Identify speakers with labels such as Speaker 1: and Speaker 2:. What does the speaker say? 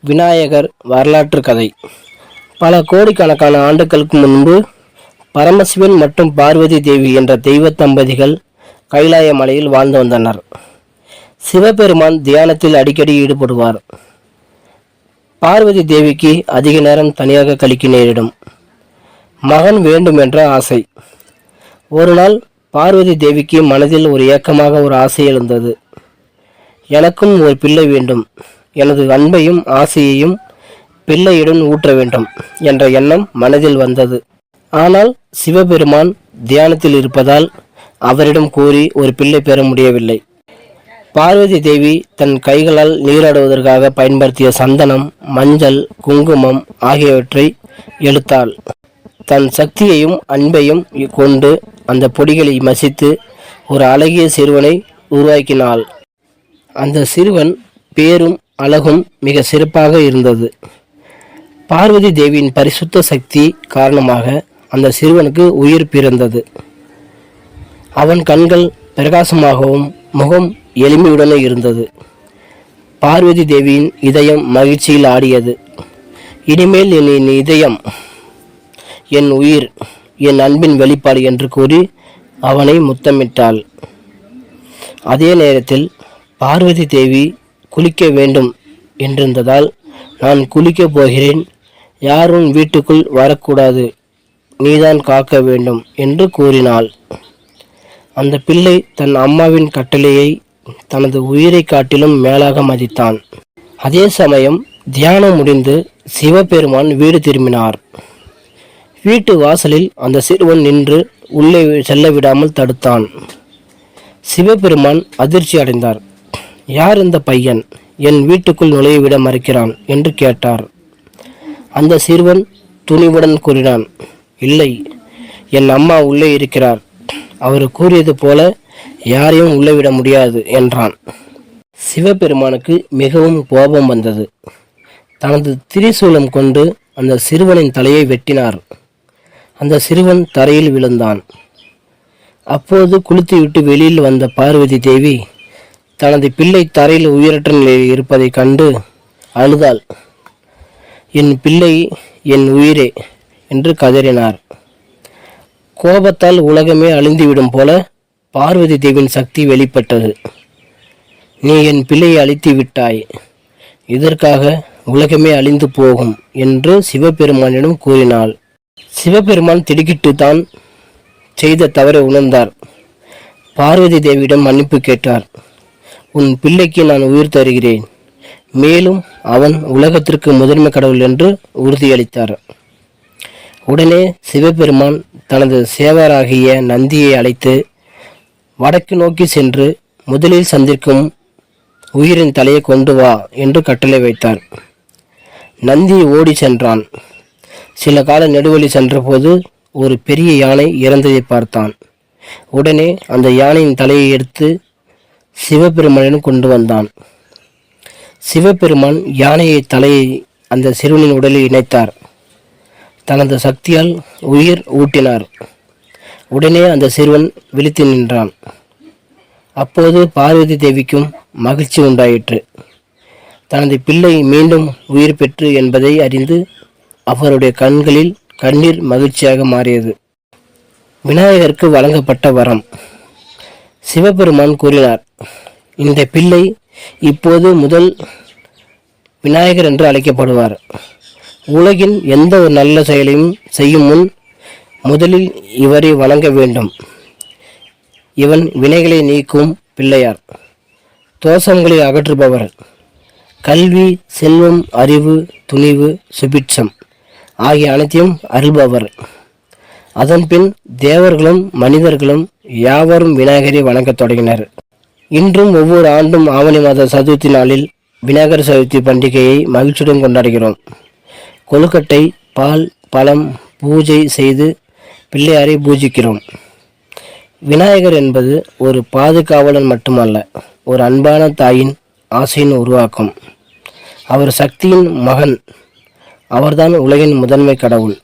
Speaker 1: விநாயகர் வரலாற்று கதை. பல கோடிக்கணக்கான ஆண்டுகளுக்கு முன்பு பரமசிவன் மற்றும் பார்வதி தேவி என்ற தெய்வ தம்பதிகள் கைலாய மலையில் வாழ்ந்து வந்தனர். சிவபெருமான் தியானத்தில் அடிக்கடி ஈடுபடுவார். பார்வதி தேவிக்கு அதிக நேரம் தனியாக கழிக்க நேரிடும். மகன் வேண்டும் என்ற ஆசை. ஒரு நாள் பார்வதி தேவிக்கு மனதில் ஒரு ஏக்கமாக ஒரு ஆசை எழுந்தது. எனக்கும் ஒரு பிள்ளை வேண்டும். எனது அன்பையும் ஆசையையும் பிள்ளையுடன் ஊற்ற வேண்டும் என்ற எண்ணம் மனதில் வந்தது. ஆனால் சிவபெருமான் தியானத்தில் இருப்பதால் அவரிடம் கூறி ஒரு பிள்ளை பெற முடியவில்லை. பார்வதி தேவி தன் கைகளால் நீராடுவதற்காக பயன்படுத்திய சந்தனம் மஞ்சள் குங்குமம் ஆகியவற்றை எடுத்தாள். தன் சக்தியையும் அன்பையும் கொண்டு அந்த பொடிகளை மசித்து ஒரு அழகிய சிறுவனை உருவாக்கினாள். அந்த சிறுவன் பேரும் அழகும் மிக சிறப்பாக இருந்தது. பார்வதி தேவியின் பரிசுத்த சக்தி காரணமாக அந்த சிறுவனுக்கு உயிர் பிறந்தது. அவன் கண்கள் பிரகாசமாகவும் முகம் எளிமையுடனே இருந்தது. பார்வதி தேவியின் இதயம் மகிழ்ச்சியில் ஆடியது. இனிமேல் என் என் இதயம் என் உயிர் என் அன்பின் வெளிப்பாடு என்று கூறி அவனை முத்தமிட்டாள். அதே நேரத்தில் பார்வதி தேவி குளிக்க வேண்டும் என்றிருந்ததால் நான் குளிக்கப் போகிறேன். யாரும் வீட்டுக்குள் வரக்கூடாது. நீதான் காக்க வேண்டும் என்று கூறினாள். அந்த பிள்ளை தன் அம்மாவின் கட்டளையை தனது உயிரை காட்டிலும் மேலாக மதித்தான். அதே சமயம் தியானம் முடிந்து சிவபெருமான் வீடு திரும்பினார். வீட்டு வாசலில் அந்த சிறுவன் நின்று உள்ளே செல்ல விடாமல் தடுத்தான். சிவபெருமான் அதிர்ச்சி அடைந்தார். யார் இந்த பையன்? என் வீட்டுக்குள் நுழைய விட மறுக்கிறான் என்று கேட்டார். அந்த சிறுவன் துணிவுடன் கூறினான் இல்லை என் அம்மா உள்ளே இருக்கிறார். அவர் கூறியது போல யாரையும் உள்ளே விட முடியாது என்றான். சிவபெருமானுக்கு மிகவும் கோபம் வந்தது. தனது திரிசூலம் கொண்டு அந்த சிறுவனின் தலையை வெட்டினார். அந்த சிறுவன் தரையில் விழுந்தான். அப்போது குளித்துவிட்டு வெளியில் வந்த பார்வதி தேவி தனது பிள்ளை தரையில் உயிரற்ற நிலையில் இருப்பதைக் கண்டு அழுதாள். என் பிள்ளை என் உயிரே என்று கதறினார். கோபத்தால் உலகமே அழிந்துவிடும் போல பார்வதி தேவியின் சக்தி வெளிப்பட்டது. நீ என் பிள்ளையை அழித்து விட்டாய். இதற்காக உலகமே அழிந்து போகும் என்று சிவபெருமானிடம் கூறினாள். சிவபெருமான் திடுக்கிட்டு தான் செய்த தவறை உணர்ந்தார். பார்வதி தேவியிடம் மன்னிப்பு கேட்டார். உன் பிள்ளைக்கு நான் உயிர் தருகிறேன். மேலும் அவன் உலகத்திற்கு முதன்மை கடவுள் என்று உறுதியளித்தார். உடனே சிவபெருமான் தனது சேவராகிய நந்தியை அழைத்து வடக்கு நோக்கி சென்று முதலில் சந்திக்கும் உயிரின் தலையை கொண்டு வா என்று கட்டளை வைத்தார். நந்தி ஓடி சென்றான். சில கால நெடுவழி சென்றபோது ஒரு பெரிய யானை இறந்ததை பார்த்தான். உடனே அந்த யானையின் தலையை எடுத்து சிவபெருமானிடம் கொண்டு வந்தான். சிவபெருமான் யானையை தலையை அந்த சிறுவனின் உடலில் இணைத்தார். தனது சக்தியால் உயிர் ஊட்டினார். உடனே அந்த சிறுவன் விழித்து நின்றான். அப்போது பார்வதி தேவிக்கும் மகிழ்ச்சி உண்டாயிற்று. தனது பிள்ளை மீண்டும் உயிர் பெற்று என்பதை அறிந்து அவருடைய கண்களில் கண்ணீர் மகிழ்ச்சியாக மாறியது. விநாயகருக்கு வழங்கப்பட்ட வரம். சிவபெருமான் கூறினார் இந்த பிள்ளை இப்போது முதல் விநாயகர் என்று அழைக்கப்படுவார். உலகின் எந்த ஒரு நல்ல செயலையும் செய்யும் முன் முதலில் இவரை வணங்க வேண்டும். இவன் வினைகளை நீக்கும் பிள்ளையார். தோஷங்களை அகற்றுபவர். கல்வி செல்வம் அறிவு துணிவு சுபிட்சம் ஆகிய அனைத்தையும் அருள்பவர். அதன்பின் தேவர்களும் மனிதர்களும் யாவரும் விநாயகரை வணங்கத் தொடங்கினர். இன்றும் ஒவ்வொரு ஆண்டும் ஆவணி மாத சதுர்த்தி நாளில் விநாயகர் சதுர்த்தி பண்டிகையை மகிழ்ச்சியுடன் கொண்டாடுகிறோம். கொழுக்கட்டை பால் பழம் பூஜை செய்து பிள்ளையாரை பூஜிக்கிறோம். விநாயகர் என்பது ஒரு பாதுகாவலன் மட்டுமல்ல ஒரு அன்பான தாயின் ஆசையின் உருவாக்கம். அவர் சக்தியின் மகன். அவர்தான் உலகின் முதன்மை கடவுள்.